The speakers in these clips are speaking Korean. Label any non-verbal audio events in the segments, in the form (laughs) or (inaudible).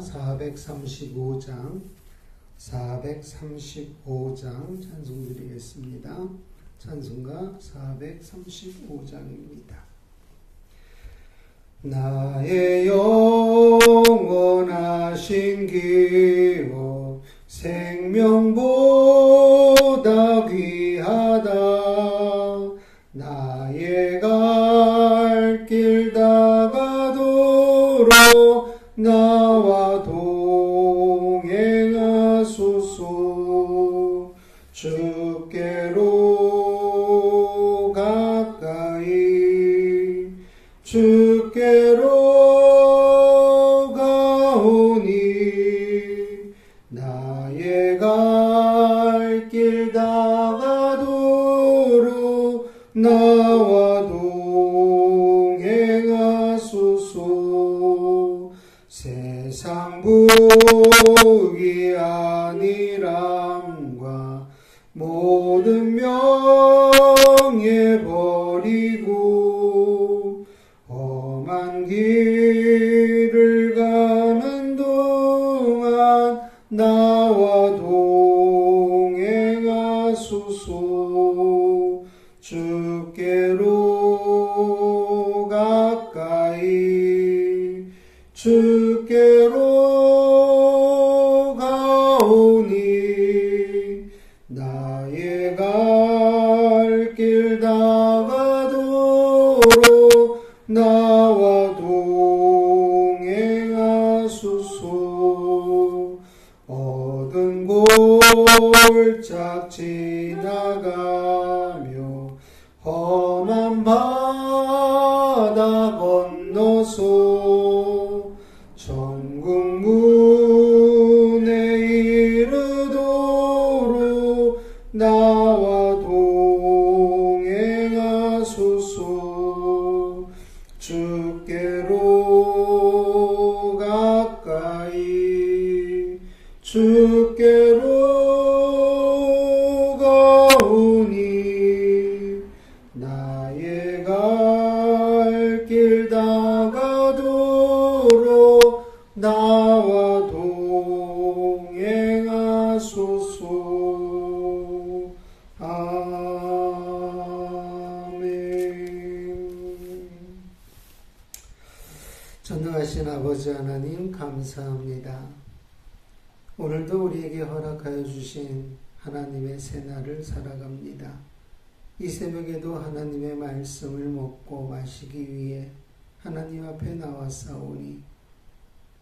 435장 435장 찬송 드리겠습니다. 찬송가 435장입니다. 나의 영원하신 기호 생명보다 귀하다 나의 갈 길 다가도록 나와 부귀 아니람과 모든 명예 버 지나가며 험한 바 오늘도 우리에게 허락하여 주신 하나님의 새날을 살아갑니다. 이 새벽에도 하나님의 말씀을 먹고 마시기 위해 하나님 앞에 나왔사오니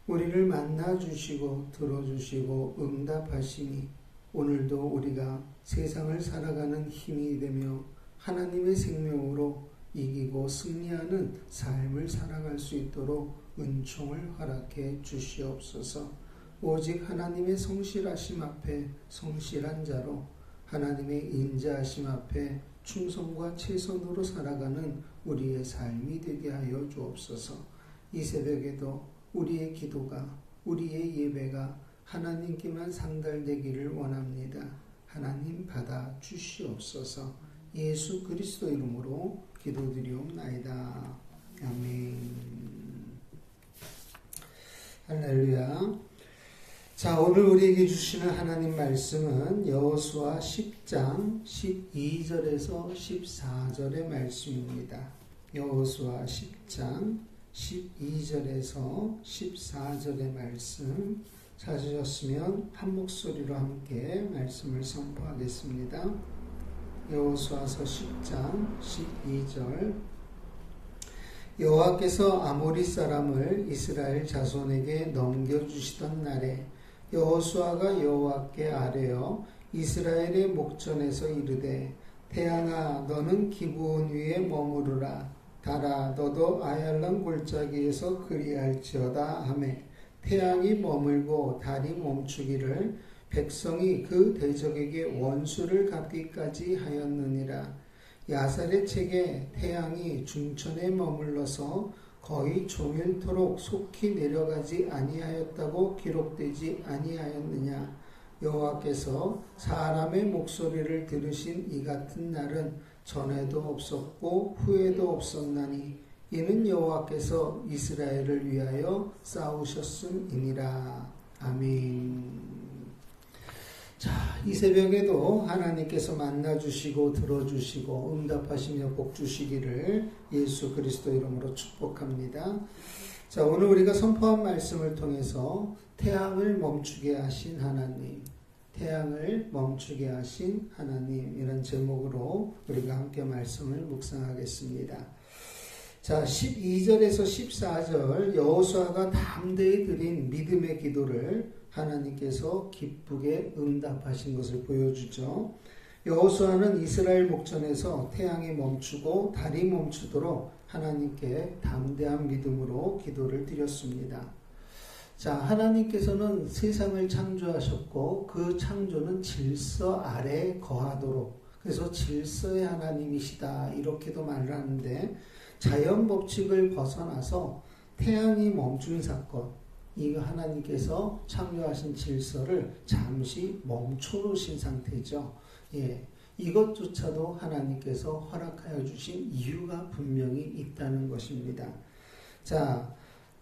우리를 만나 주시고 들어주시고 응답하시니 오늘도 우리가 세상을 살아가는 힘이 되며 하나님의 생명으로 이기고 승리하는 삶을 살아갈 수 있도록 은총을 허락해 주시옵소서. 오직 하나님의 성실하심 앞에 성실한 자로 하나님의 인자하심 앞에 충성과 최선으로 살아가는 우리의 삶이 되게 하여 주옵소서. 이 새벽에도 우리의 기도가 우리의 예배가 하나님께만 상달되기를 원합니다. 하나님 받아 주시옵소서. 예수 그리스도 이름으로 기도드리옵나이다. 아멘. 할렐루야. 자, 오늘 우리에게 주시는 하나님 말씀은 여호수아 10장 12절에서 14절의 말씀입니다. 여호수아 10장 12절에서 14절의 말씀 찾으셨으면 한 목소리로 함께 말씀을 선포하겠습니다. 여호수아서 10장 12절 여호와께서 아모리 사람을 이스라엘 자손에게 넘겨 주시던 날에 여호수아가 여호와께 아뢰어 이스라엘의 목전에서 이르되 태양아 너는 기브온 위에 머무르라. 달아 너도 아얄람 골짜기에서 그리할지어다 하매. 태양이 머물고 달이 멈추기를 백성이 그 대적에게 원수를 갚기까지 하였느니라. 야살의 책에 태양이 중천에 머물러서 거의 종일토록 속히 내려가지 아니하였다고 기록되지 아니하였느냐 여호와께서 사람의 목소리를 들으신 이 같은 날은 전에도 없었고 후에도 없었나니 이는 여호와께서 이스라엘을 위하여 싸우셨음이니라. 아멘. 자, 이 새벽에도 하나님께서 만나주시고 들어주시고 응답하시며 복주시기를 예수 그리스도 이름으로 축복합니다. 자, 오늘 우리가 선포한 말씀을 통해서 태양을 멈추게 하신 하나님, 태양을 멈추게 하신 하나님, 이런 제목으로 우리가 함께 말씀을 묵상하겠습니다. 자, 12절에서 14절 여호수아가 담대히 드린 믿음의 기도를 하나님께서 기쁘게 응답하신 것을 보여주죠. 여호수아는 이스라엘 목전에서 태양이 멈추고 달이 멈추도록 하나님께 담대한 믿음으로 기도를 드렸습니다. 자, 하나님께서는 세상을 창조하셨고 그 창조는 질서 아래 거하도록 그래서 질서의 하나님이시다 이렇게도 말을 하는데 자연 법칙을 벗어나서 태양이 멈춘 사건 이거 하나님께서 창조하신 질서를 잠시 멈춰 놓으신 상태죠. 예. 이것조차도 하나님께서 허락하여 주신 이유가 분명히 있다는 것입니다. 자,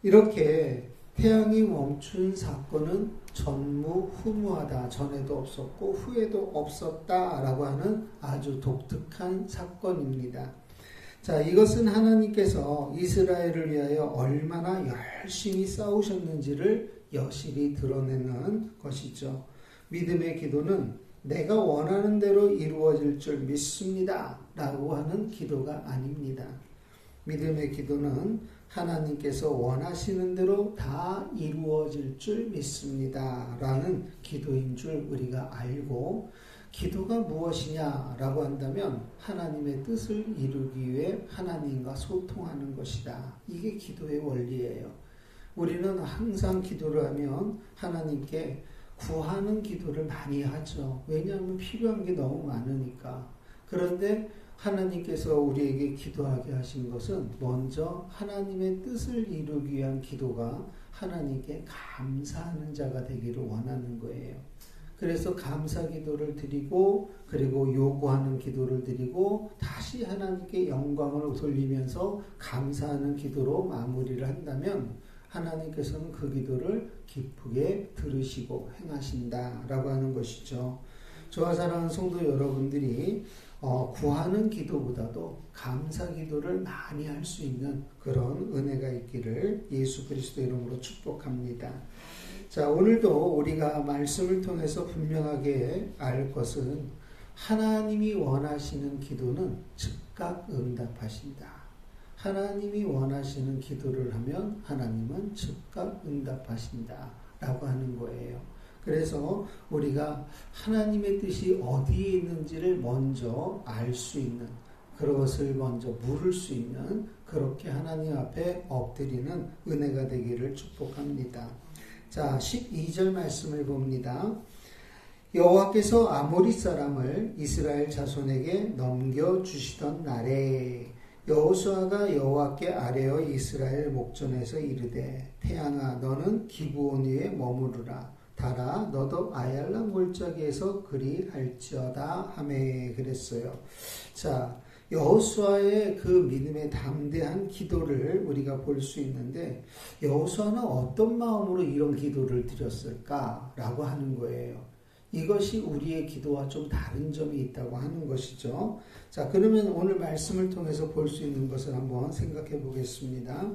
이렇게 태양이 멈춘 사건은 전무후무하다. 전에도 없었고 후에도 없었다라고 하는 아주 독특한 사건입니다. 자, 이것은 하나님께서 이스라엘을 위하여 얼마나 열심히 싸우셨는지를 여실히 드러내는 것이죠. 믿음의 기도는 내가 원하는 대로 이루어질 줄 믿습니다. 라고 하는 기도가 아닙니다. 믿음의 기도는 하나님께서 원하시는 대로 다 이루어질 줄 믿습니다. 라는 기도인 줄 우리가 알고 기도가 무엇이냐라고 한다면 하나님의 뜻을 이루기 위해 하나님과 소통하는 것이다. 이게 기도의 원리예요. 우리는 항상 기도를 하면 하나님께 구하는 기도를 많이 하죠. 왜냐하면 필요한 게 너무 많으니까. 그런데 하나님께서 우리에게 기도하게 하신 것은 먼저 하나님의 뜻을 이루기 위한 기도가 하나님께 감사하는 자가 되기를 원하는 거예요. 그래서 감사 기도를 드리고 그리고 요구하는 기도를 드리고 다시 하나님께 영광을 돌리면서 감사하는 기도로 마무리를 한다면 하나님께서는 그 기도를 기쁘게 들으시고 행하신다라고 하는 것이죠. 저와 사랑하는 성도 여러분들이 어, 구하는 기도보다도 감사 기도를 많이 할 수 있는 그런 은혜가 있기를 예수 그리스도 이름으로 축복합니다. 자, 오늘도 우리가 말씀을 통해서 분명하게 알 것은 하나님이 원하시는 기도는 즉각 응답하신다. 하나님이 원하시는 기도를 하면 하나님은 즉각 응답하신다. 라고 하는 거예요. 그래서 우리가 하나님의 뜻이 어디에 있는지를 먼저 알 수 있는 그것을 먼저 물을 수 있는 그렇게 하나님 앞에 엎드리는 은혜가 되기를 축복합니다. 자, 12절 말씀을 봅니다. 여호와께서 아모리 사람을 이스라엘 자손에게 넘겨 주시던 날에 여호수아가 여호와께 아뢰어 이스라엘 목전에서 이르되 태양아 너는 기브온 위에 머무르라 달아 너도 아얄라 골짜기에서 그리 할지어다 하매 그랬어요. 자 여호수아의 그 믿음의 담대한 기도를 우리가 볼 수 있는데 여호수아는 어떤 마음으로 이런 기도를 드렸을까라고 하는 거예요. 이것이 우리의 기도와 좀 다른 점이 있다고 하는 것이죠. 자, 그러면 오늘 말씀을 통해서 볼 수 있는 것을 한번 생각해 보겠습니다.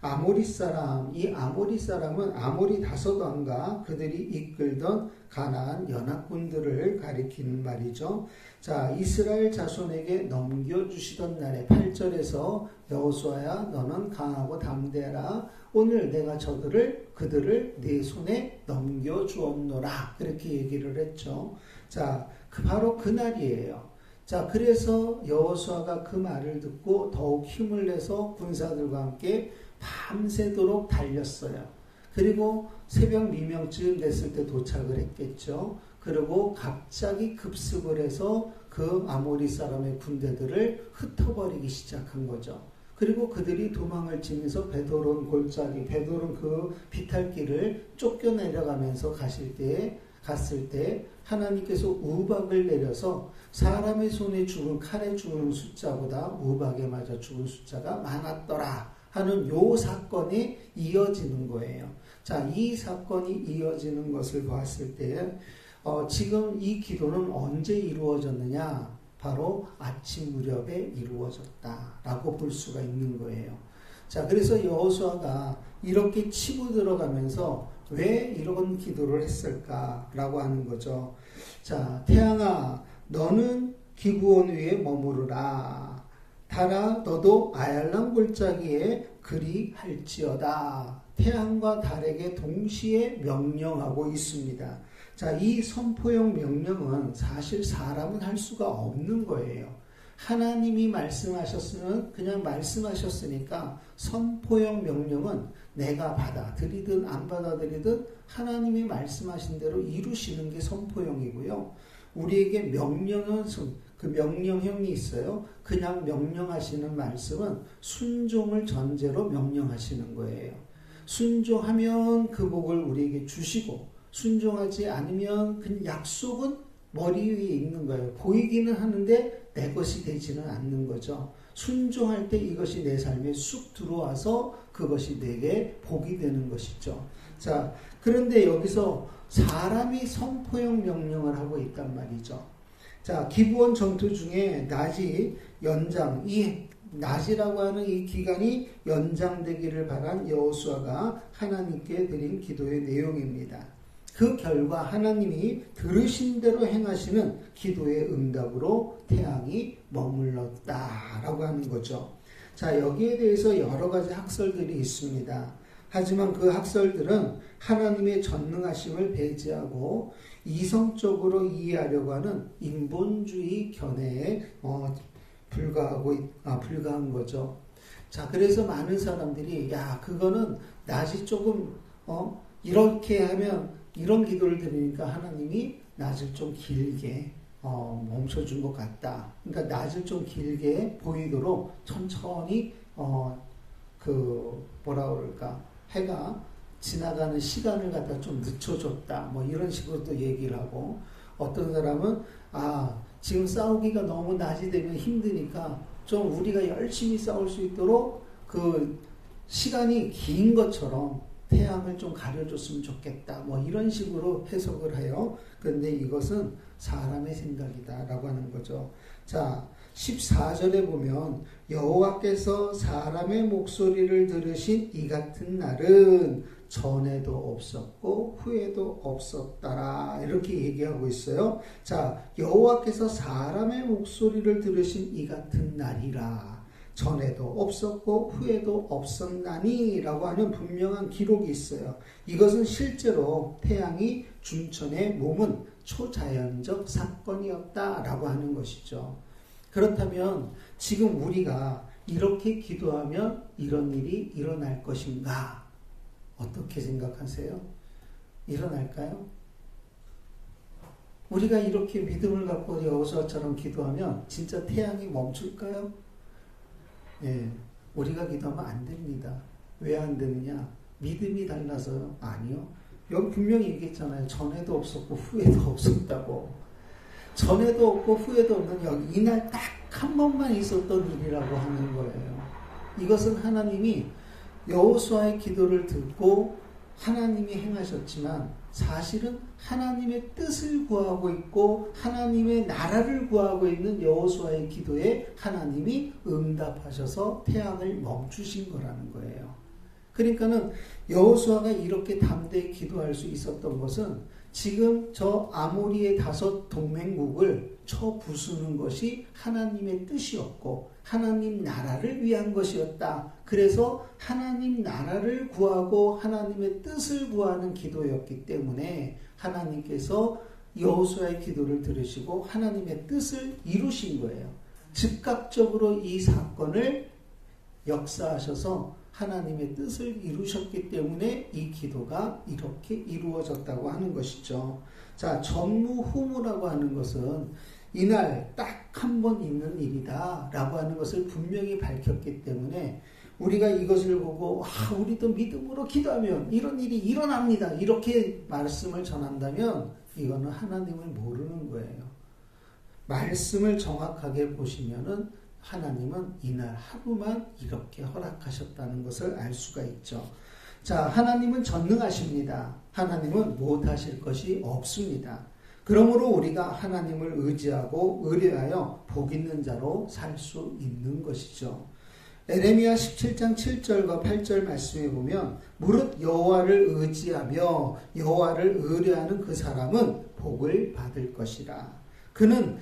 아모리 사람, 이 아모리 사람은 아모리 다섯 왕과 그들이 이끌던 가나안 연합군들을 가리키는 말이죠. 자, 이스라엘 자손에게 넘겨주시던 날에 8절에서 여호수아야 너는 강하고 담대라 오늘 내가 저들을 그들을 네 손에 넘겨주었노라 그렇게 얘기를 했죠. 자, 그 바로 그 날이에요. 자, 그래서 여호수아가 그 말을 듣고 더욱 힘을 내서 군사들과 함께 밤새도록 달렸어요. 그리고 새벽 미명쯤 됐을 때 도착을 했겠죠. 그리고 갑자기 급습을 해서 그 아모리 사람의 군대들을 흩어버리기 시작한 거죠. 그리고 그들이 도망을 치면서 베드론 골짜기, 베드론 그 비탈길을 쫓겨 내려가면서 가실 때에 갔을 때 하나님께서 우박을 내려서 사람의 손에 죽은 칼에 죽은 숫자보다 우박에 맞아 죽은 숫자가 많았더라 하는 요 사건이 이어지는 거예요. 자, 이 사건이 이어지는 것을 봤을 때 어, 지금 이 기도는 언제 이루어졌느냐? 바로 아침 무렵에 이루어졌다라고 볼 수가 있는 거예요. 자, 그래서 여호수아가 이렇게 치고 들어가면서 왜 이런 기도를 했을까라고 하는 거죠. 자, 태양아, 너는 기구원 위에 머무르라. 달아, 너도 아얄람 골짜기에 그리 할지어다. 태양과 달에게 동시에 명령하고 있습니다. 자, 이 선포형 명령은 사실 사람은 할 수가 없는 거예요. 하나님이 말씀하셨으면 그냥 말씀하셨으니까 선포형 명령은 내가 받아들이든 안 받아들이든 하나님이 말씀하신 대로 이루시는 게 선포형이고요. 우리에게 명령은 그 명령형이 있어요. 그냥 명령하시는 말씀은 순종을 전제로 명령하시는 거예요. 순종하면 그 복을 우리에게 주시고 순종하지 않으면 그 약속은 머리 위에 있는 거예요. 보이기는 하는데 내 것이 되지는 않는 거죠. 순종할 때 이것이 내 삶에 쑥 들어와서 그것이 내게 복이 되는 것이죠. 자, 그런데 여기서 사람이 선포형 명령을 하고 있단 말이죠. 자, 기부원 전투 중에 낮이 연장, 이 낮이라고 하는 이 기간이 연장되기를 바란 여호수아가 하나님께 드린 기도의 내용입니다. 그 결과 하나님이 들으신 대로 행하시는 기도의 응답으로 태양이 머물렀다라고 하는 거죠. 자, 여기에 대해서 여러 가지 학설들이 있습니다. 하지만 그 학설들은 하나님의 전능하심을 배제하고 이성적으로 이해하려고 하는 인본주의 견해에 어, 불과하고 아, 불과한 거죠. 자, 그래서 많은 사람들이 야 그거는 낮이 조금 어 이렇게 하면 이런 기도를 드리니까 하나님이 낮을 좀 길게 어, 멈춰준 것 같다. 그러니까 낮을 좀 길게 보이도록 천천히 어, 그 뭐라 그럴까 해가 지나가는 시간을 갖다 좀 늦춰줬다. 뭐 이런 식으로 또 얘기를 하고 어떤 사람은 아 지금 싸우기가 너무 낮이 되면 힘드니까 좀 우리가 열심히 싸울 수 있도록 그 시간이 긴 것처럼 태양을 좀 가려줬으면 좋겠다. 뭐 이런 식으로 해석을 해요. 그런데 이것은 사람의 생각이다라고 하는 거죠. 자, 14절에 보면 여호와께서 사람의 목소리를 들으신 이 같은 날은 전에도 없었고 후에도 없었다라 이렇게 얘기하고 있어요. 자, 여호와께서 사람의 목소리를 들으신 이 같은 날이라 전에도 없었고 후에도 없었나니 라고 하는 분명한 기록이 있어요. 이것은 실제로 태양이 중천에 몸은 초자연적 사건이었다라고 하는 것이죠. 그렇다면 지금 우리가 이렇게 기도하면 이런 일이 일어날 것인가? 어떻게 생각하세요? 일어날까요? 우리가 이렇게 믿음을 갖고 여호수아처럼 기도하면 진짜 태양이 멈출까요? 예, 우리가 기도하면 안 됩니다. 왜 안 되느냐? 믿음이 달라서요? 아니요. 여기 분명히 얘기했잖아요. 전에도 없었고 후에도 (laughs) 없었다고. 전에도 없고 후에도 없는 여기 이날 딱 한 번만 있었던 일이라고 하는 거예요. 이것은 하나님이 여호수아의 기도를 듣고 하나님이 행하셨지만 사실은 하나님의 뜻을 구하고 있고 하나님의 나라를 구하고 있는 여호수아의 기도에 하나님이 응답하셔서 태양을 멈추신 거라는 거예요. 그러니까는 여호수아가 이렇게 담대히 기도할 수 있었던 것은 지금 저 아모리의 다섯 동맹국을 쳐 부수는 것이 하나님의 뜻이었고 하나님 나라를 위한 것이었다. 그래서 하나님 나라를 구하고 하나님의 뜻을 구하는 기도였기 때문에 하나님께서 여호수아의 기도를 들으시고 하나님의 뜻을 이루신 거예요. 즉각적으로 이 사건을 역사하셔서 하나님의 뜻을 이루셨기 때문에 이 기도가 이렇게 이루어졌다고 하는 것이죠. 자, 전무후무라고 하는 것은 이날 딱 한 번 있는 일이다 라고 하는 것을 분명히 밝혔기 때문에 우리가 이것을 보고 아, 우리도 믿음으로 기도하면 이런 일이 일어납니다. 이렇게 말씀을 전한다면 이거는 하나님을 모르는 거예요. 말씀을 정확하게 보시면은 하나님은 이날 하루만 이렇게 허락하셨다는 것을 알 수가 있죠. 자, 하나님은 전능하십니다. 하나님은 못하실 것이 없습니다. 그러므로 우리가 하나님을 의지하고 의뢰하여 복 있는 자로 살 수 있는 것이죠. 에레미야 17장 7절과 8절 말씀에 보면 무릇 여호와를 의지하며 여호와를 의뢰하는 그 사람은 복을 받을 것이라. 그는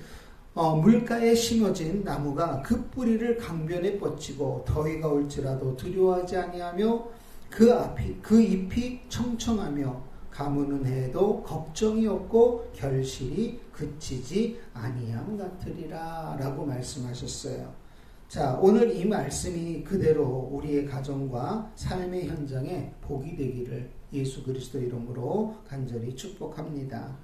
어, 물가에 심어진 나무가 그 뿌리를 강변에 뻗치고 더위가 올지라도 두려워하지 아니하며 그 앞이 그 잎이 청청하며 가무는 해도 걱정이 없고 결실이 그치지 아니함 같으리라라고 말씀하셨어요. 자, 오늘 이 말씀이 그대로 우리의 가정과 삶의 현장에 복이 되기를 예수 그리스도 이름으로 간절히 축복합니다.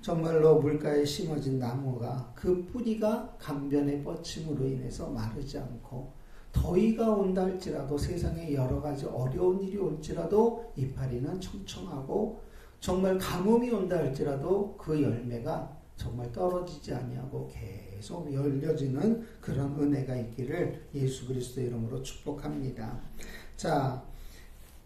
정말로 물가에 심어진 나무가 그 뿌리가 강변에 뻗침으로 인해서 마르지 않고 더위가 온다 할지라도 세상에 여러 가지 어려운 일이 올지라도 이파리는 청청하고 정말 가뭄이 온다 할지라도 그 열매가 정말 떨어지지 아니하고 계속 열려지는 그런 은혜가 있기를 예수 그리스도 이름으로 축복합니다. 자,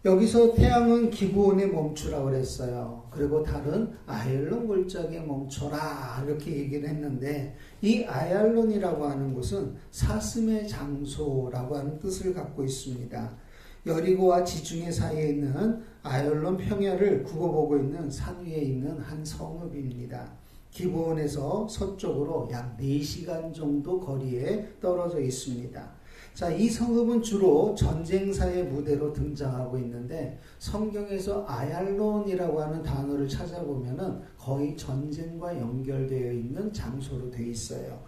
여기서 태양은 기부원에 멈추라 그랬어요. 그리고 달은 아일론 골짜기에 멈춰라 이렇게 얘기를 했는데 이 아얄론이라고 하는 곳은 사슴의 장소라고 하는 뜻을 갖고 있습니다. 여리고와 지중해 사이에 있는 아열론 평야를 굽어보고 있는 산 위에 있는 한 성읍입니다. 기본에서 서쪽으로 약 4시간 정도 거리에 떨어져 있습니다. 자, 이 성읍은 주로 전쟁사의 무대로 등장하고 있는데 성경에서 아얄론이라고 하는 단어를 찾아보면은 거의 전쟁과 연결되어 있는 장소로 되어 있어요.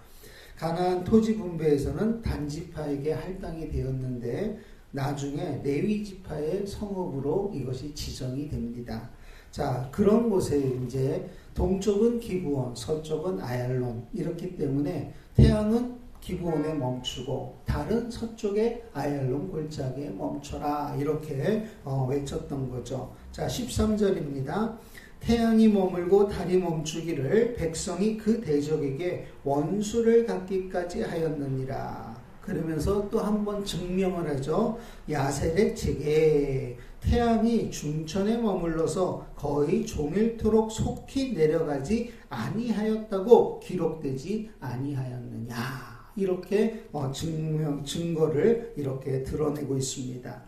가나안 토지 분배에서는 단지파에게 할당이 되었는데 나중에 레위 지파의 성읍으로 이것이 지정이 됩니다. 자, 그런 곳에 이제 동쪽은 기부원, 서쪽은 아얄론 이렇기 때문에 태양은 기부원에 멈추고 달은 서쪽의 아얄론 골짜기에 멈춰라 이렇게 어, 외쳤던 거죠. 자 13절입니다. 태양이 머물고 달이 멈추기를 백성이 그 대적에게 원수를 갖기까지 하였느니라. 그러면서 또 한 번 증명을 하죠. 야셀의 책에 태양이 중천에 머물러서 거의 종일토록 속히 내려가지 아니하였다고 기록되지 아니하였느냐. 이렇게 어, 증명, 증거를 이렇게 드러내고 있습니다.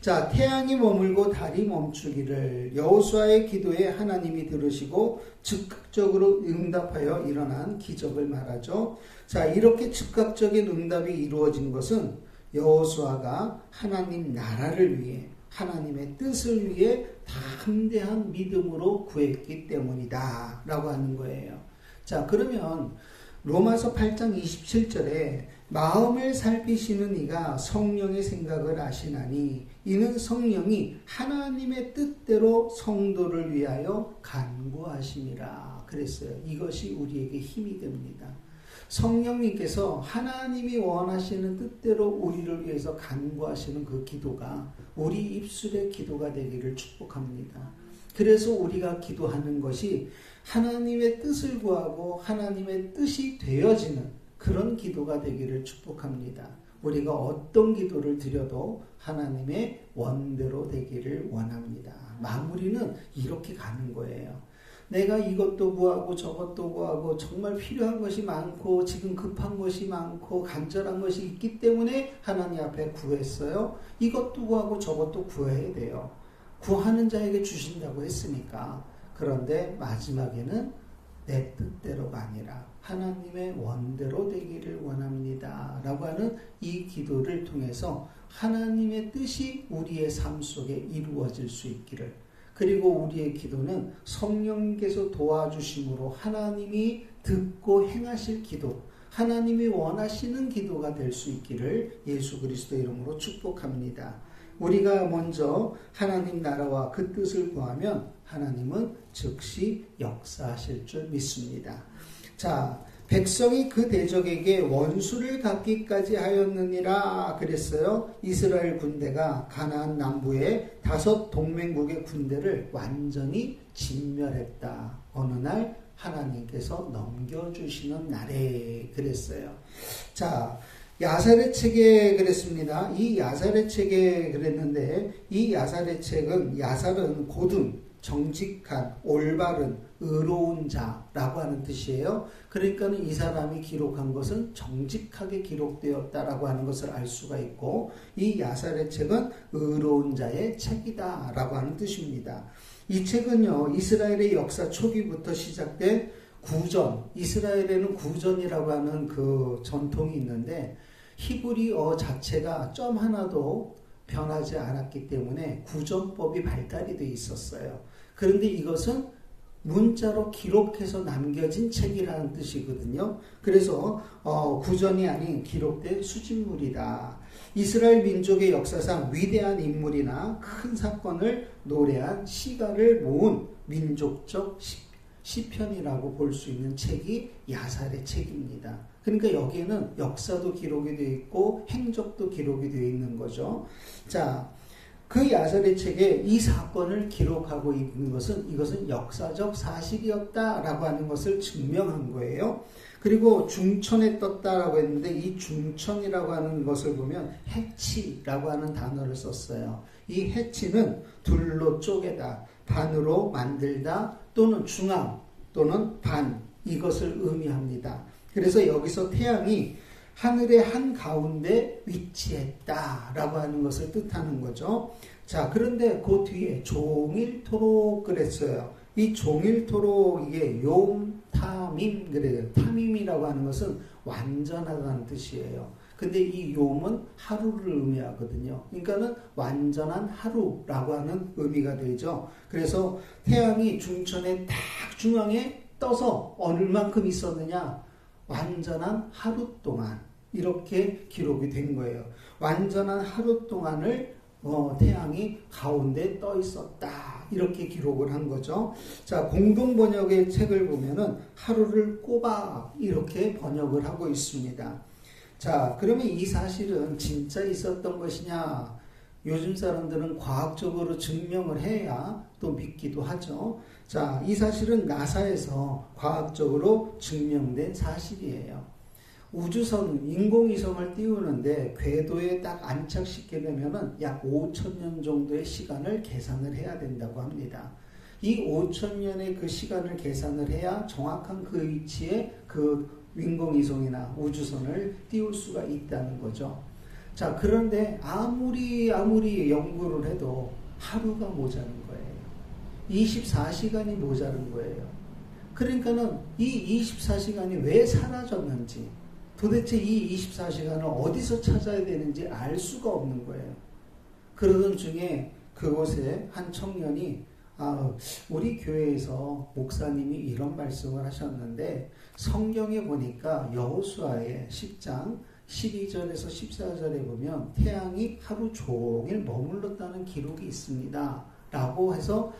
자, 태양이 머물고 달이 멈추기를 여호수아의 기도에 하나님이 들으시고 즉각적으로 응답하여 일어난 기적을 말하죠. 자, 이렇게 즉각적인 응답이 이루어진 것은 여호수아가 하나님 나라를 위해 하나님의 뜻을 위해 담대한 믿음으로 구했기 때문이다. 라고 하는 거예요. 자, 그러면 로마서 8장 27절에 마음을 살피시는 이가 성령의 생각을 아시나니 이는 성령이 하나님의 뜻대로 성도를 위하여 간구하심이라 그랬어요. 이것이 우리에게 힘이 됩니다. 성령님께서 하나님이 원하시는 뜻대로 우리를 위해서 간구하시는 그 기도가 우리 입술의 기도가 되기를 축복합니다. 그래서 우리가 기도하는 것이 하나님의 뜻을 구하고 하나님의 뜻이 되어지는 그런 기도가 되기를 축복합니다. 우리가 어떤 기도를 드려도 하나님의 원대로 되기를 원합니다. 마무리는 이렇게 가는 거예요. 내가 이것도 구하고 저것도 구하고 정말 필요한 것이 많고 지금 급한 것이 많고 간절한 것이 있기 때문에 하나님 앞에 구했어요. 이것도 구하고 저것도 구해야 돼요. 구하는 자에게 주신다고 했으니까. 그런데 마지막에는 내 뜻대로가 아니라 하나님의 원대로 되기를 원합니다. 라고 하는 이 기도를 통해서 하나님의 뜻이 우리의 삶 속에 이루어질 수 있기를 그리고 우리의 기도는 성령께서 도와주심으로 하나님이 듣고 행하실 기도, 하나님이 원하시는 기도가 될 수 있기를 예수 그리스도 이름으로 축복합니다. 우리가 먼저 하나님 나라와 그 뜻을 구하면 하나님은 즉시 역사하실 줄 믿습니다. 자, 백성이 그 대적에게 원수를 갖기까지 하였느니라 그랬어요. 이스라엘 군대가 가나안 남부의 다섯 동맹국의 군대를 완전히 진멸했다. 어느 날 하나님께서 넘겨주시는 날에 그랬어요. 자, 야살의 책에 그랬습니다. 이 야살의 책에 그랬는데 이 야살의 책은 야살은 고든 정직한 올바른 의로운 자라고 하는 뜻이에요. 그러니까는 이 사람이 기록한 것은 정직하게 기록되었다라고 하는 것을 알 수가 있고 이 야살의 책은 의로운 자의 책이다라고 하는 뜻입니다. 이 책은요 이스라엘의 역사 초기부터 시작된 구전 이스라엘에는 구전이라고 하는 그 전통이 있는데 히브리어 자체가 점 하나도 변하지 않았기 때문에 구전법이 발달이 돼 있었어요. 그런데 이것은 문자로 기록해서 남겨진 책이라는 뜻이거든요. 그래서 어, 구전이 아닌 기록된 수집물이다. 이스라엘 민족의 역사상 위대한 인물이나 큰 사건을 노래한 시가를 모은 민족적 시편이라고 볼 수 있는 책이 야살의 책입니다. 그러니까 여기에는 역사도 기록이 되어 있고 행적도 기록이 되어 있는 거죠. 자, 그 야설의 책에 이 사건을 기록하고 있는 것은 이것은 역사적 사실이었다라고 하는 것을 증명한 거예요. 그리고 중천에 떴다라고 했는데 이 중천이라고 하는 것을 보면 해치라고 하는 단어를 썼어요. 이 해치는 둘로 쪼개다, 반으로 만들다 또는 중앙 또는 반 이것을 의미합니다. 그래서 여기서 태양이 하늘의 한 가운데 위치했다라고 하는 것을 뜻하는 거죠. 자, 그런데 그 뒤에 종일토록 그랬어요. 이 종일토록 이게 용타밈 그래요. 타밈이라고 하는 것은 완전하다는 뜻이에요. 근데 이 용은 하루를 의미하거든요. 그러니까는 완전한 하루라고 하는 의미가 되죠. 그래서 태양이 중천의 딱 중앙에 떠서 얼만큼 있었느냐? 완전한 하루 동안 이렇게 기록이 된 거예요. 완전한 하루 동안을 어, 태양이 가운데 떠 있었다. 이렇게 기록을 한 거죠. 자, 공동 번역의 책을 보면은 하루를 꼬박 이렇게 번역을 하고 있습니다. 자, 그러면 이 사실은 진짜 있었던 것이냐? 요즘 사람들은 과학적으로 증명을 해야 또 믿기도 하죠. 자, 이 사실은 나사에서 과학적으로 증명된 사실이에요. 우주선 인공위성을 띄우는데 궤도에 딱 안착시키게 되면은 약 5천 년 정도의 시간을 계산을 해야 된다고 합니다. 이 5천 년의 그 시간을 계산을 해야 정확한 그 위치에 그 인공위성이나 우주선을 띄울 수가 있다는 거죠. 자, 그런데 아무리 아무리 연구를 해도 하루가 모자른 거예요. 24시간이 모자른 거예요. 그러니까는 이 24시간이 왜 사라졌는지 도대체 이 24시간을 어디서 찾아야 되는지 알 수가 없는 거예요. 그러던 중에 그곳에 한 청년이 아, 우리 교회에서 목사님이 이런 말씀을 하셨는데 성경에 보니까 여호수아의 10장 12절에서 14절에 보면 태양이 하루 종일 머물렀다는 기록이 있습니다. 라고 해서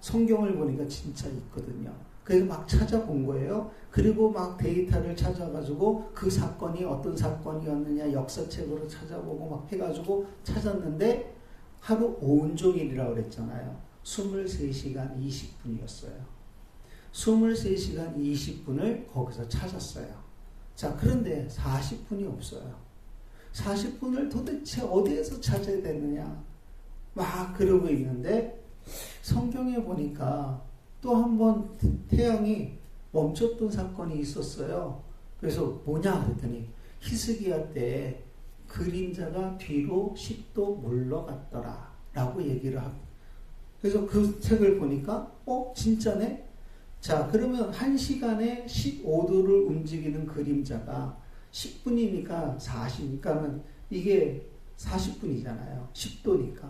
성경을 보니까 진짜 있거든요. 그래서 막 찾아본 거예요. 그리고 막 데이터를 찾아가지고 그 사건이 어떤 사건이었느냐 역사책으로 찾아보고 막 해가지고 찾았는데 하루 온종일이라고 그랬잖아요. 23시간 20분이었어요. 23시간 20분을 거기서 찾았어요. 자, 그런데 40분이 없어요. 40분을 도대체 어디에서 찾아야 되느냐? 막 그러고 있는데 성경에 보니까 또 한 번 태양이 멈췄던 사건이 있었어요. 그래서 뭐냐 그랬더니 히스기야 때 그림자가 뒤로 10도 물러갔더라 라고 얘기를 하고 그래서 그 책을 보니까 어 진짜네? 자 그러면 1시간에 15도를 움직이는 그림자가 10분이니까 40니까는 이게 40분이잖아요. 10도니까.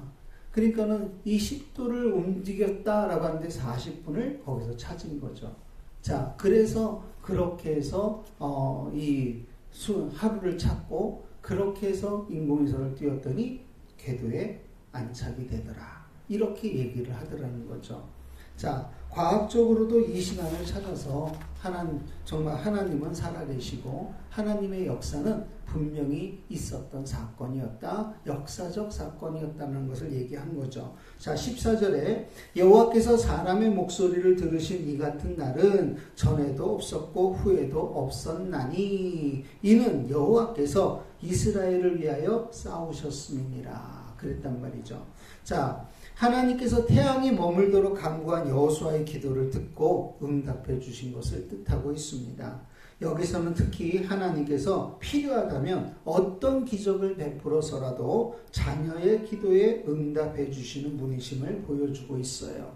그러니까는 이 10도를 움직였다라고 하는데 40분을 거기서 찾은 거죠. 자, 그래서 그렇게 해서 어, 이 수, 하루를 찾고 그렇게 해서 인공위성을 띄웠더니 궤도에 안착이 되더라. 이렇게 얘기를 하더라는 거죠. 자, 과학적으로도 이 시간을 찾아서 하나님, 정말 하나님은 살아계시고 하나님의 역사는 분명히 있었던 사건이었다. 역사적 사건이었다는 것을 얘기한 거죠. 자, 14절에 여호와께서 사람의 목소리를 들으신 이 같은 날은 전에도 없었고 후에도 없었나니 이는 여호와께서 이스라엘을 위하여 싸우셨음이니라. 그랬단 말이죠. 자, 하나님께서 태양이 머물도록 강구한 여호수아의 기도를 듣고 응답해 주신 것을 뜻하고 있습니다. 여기서는 특히 하나님께서 필요하다면 어떤 기적을 베풀어서라도 자녀의 기도에 응답해 주시는 분이심을 보여주고 있어요.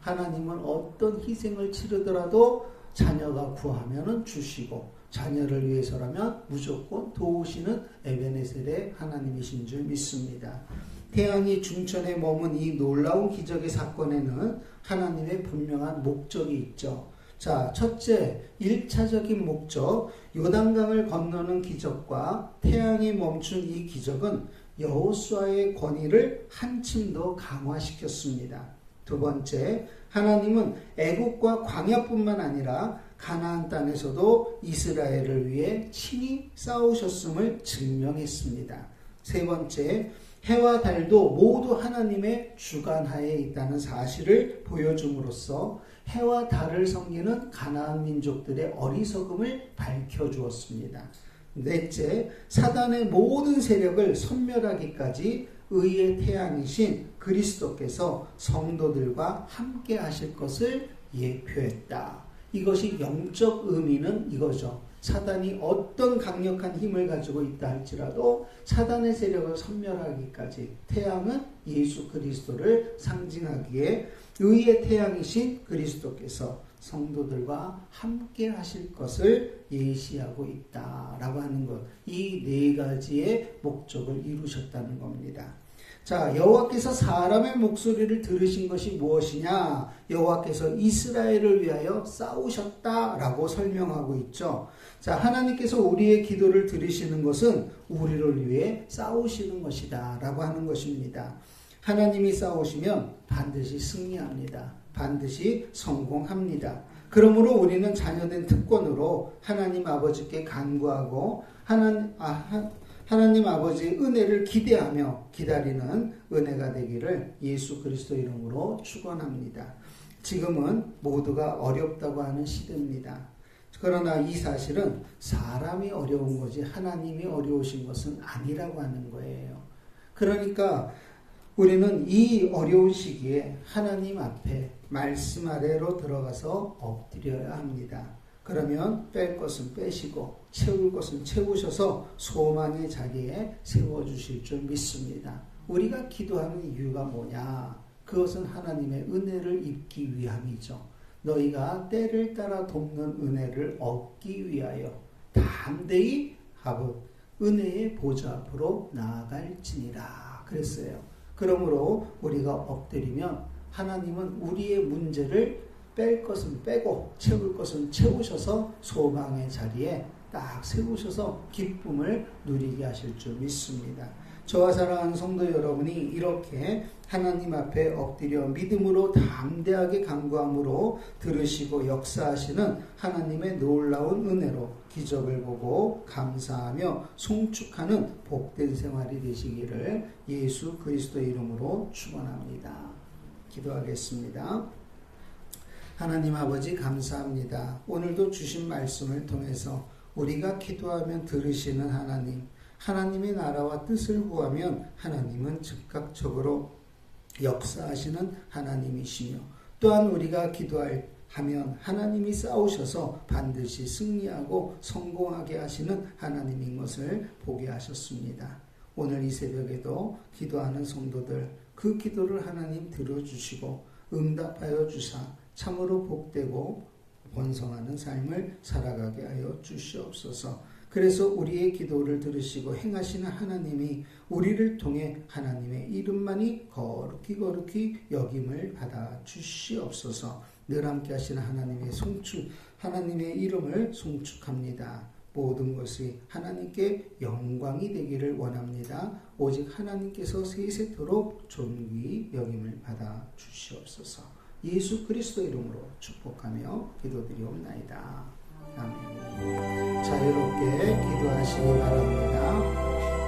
하나님은 어떤 희생을 치르더라도 자녀가 구하면 주시고 자녀를 위해서라면 무조건 도우시는 에베네셀의 하나님이신 줄 믿습니다. 태양이 중천에 머문 이 놀라운 기적의 사건에는 하나님의 분명한 목적이 있죠. 자, 첫째, 1차적인 목적, 요단강을 건너는 기적과 태양이 멈춘 이 기적은 여호수아의 권위를 한층 더 강화시켰습니다. 두 번째, 하나님은 애국과 광야뿐만 아니라 가나안 땅에서도 이스라엘을 위해 친히 싸우셨음을 증명했습니다. 세 번째, 해와 달도 모두 하나님의 주관하에 있다는 사실을 보여줌으로써 해와 달을 섬기는 가나안 민족들의 어리석음을 밝혀 주었습니다. 넷째, 사단의 모든 세력을 섬멸하기까지 의의 태양이신 그리스도께서 성도들과 함께 하실 것을 예표했다. 이것이 영적 의미는 이거죠. 사단이 어떤 강력한 힘을 가지고 있다 할지라도 사단의 세력을 섬멸하기까지 태양은 예수 그리스도를 상징하기에 의의 태양이신 그리스도께서 성도들과 함께 하실 것을 예시하고 있다라고 하는 것. 이 네 가지의 목적을 이루셨다는 겁니다. 자, 여호와께서 사람의 목소리를 들으신 것이 무엇이냐? 여호와께서 이스라엘을 위하여 싸우셨다라고 설명하고 있죠. 자, 하나님께서 우리의 기도를 들으시는 것은 우리를 위해 싸우시는 것이다 라고 하는 것입니다. 하나님이 싸우시면 반드시 승리합니다. 반드시 성공합니다. 그러므로 우리는 자녀된 특권으로 하나님 아버지께 간구하고 하나님, 아, 하나님 아버지의 은혜를 기대하며 기다리는 은혜가 되기를 예수 그리스도 이름으로 축원합니다. 지금은 모두가 어렵다고 하는 시대입니다. 그러나 이 사실은 사람이 어려운 거지 하나님이 어려우신 것은 아니라고 하는 거예요. 그러니까 우리는 이 어려운 시기에 하나님 앞에 말씀 아래로 들어가서 엎드려야 합니다. 그러면 뺄 것은 빼시고 채울 것은 채우셔서 소망의 자리에 세워주실 줄 믿습니다. 우리가 기도하는 이유가 뭐냐? 그것은 하나님의 은혜를 입기 위함이죠. 너희가 때를 따라 돕는 은혜를 얻기 위하여 담대히 하고 은혜의 보좌 앞으로 나아갈지니라 그랬어요. 그러므로 우리가 엎드리면 하나님은 우리의 문제를 뺄 것은 빼고 채울 것은 채우셔서 소망의 자리에 딱 세우셔서 기쁨을 누리게 하실 줄 믿습니다. 저와 사랑하는 성도 여러분이 이렇게 하나님 앞에 엎드려 믿음으로 담대하게 간구함으로 들으시고 역사하시는 하나님의 놀라운 은혜로 기적을 보고 감사하며 송축하는 복된 생활이 되시기를 예수 그리스도 이름으로 축원합니다. 기도하겠습니다. 하나님 아버지 감사합니다. 오늘도 주신 말씀을 통해서 우리가 기도하면 들으시는 하나님, 하나님의 나라와 뜻을 구하면 하나님은 즉각적으로 역사하시는 하나님이시며 또한 우리가 기도할 하면 하나님이 싸우셔서 반드시 승리하고 성공하게 하시는 하나님인 것을 보게 하셨습니다. 오늘 이 새벽에도 기도하는 성도들 그 기도를 하나님 들어주시고 응답하여 주사 참으로 복되고 번성하는 삶을 살아가게 하여 주시옵소서. 그래서 우리의 기도를 들으시고 행하시는 하나님이 우리를 통해 하나님의 이름만이 거룩히 거룩히 여김을 받아 주시옵소서. 늘 함께 하시는 하나님의 송축, 하나님의 이름을 송축합니다. 모든 것이 하나님께 영광이 되기를 원합니다. 오직 하나님께서 세세토록 존귀 여김을 받아 주시옵소서. 예수 그리스도 이름으로 축복하며 기도드리옵나이다. 아멘. 자유롭게 기도하시기 바랍니다.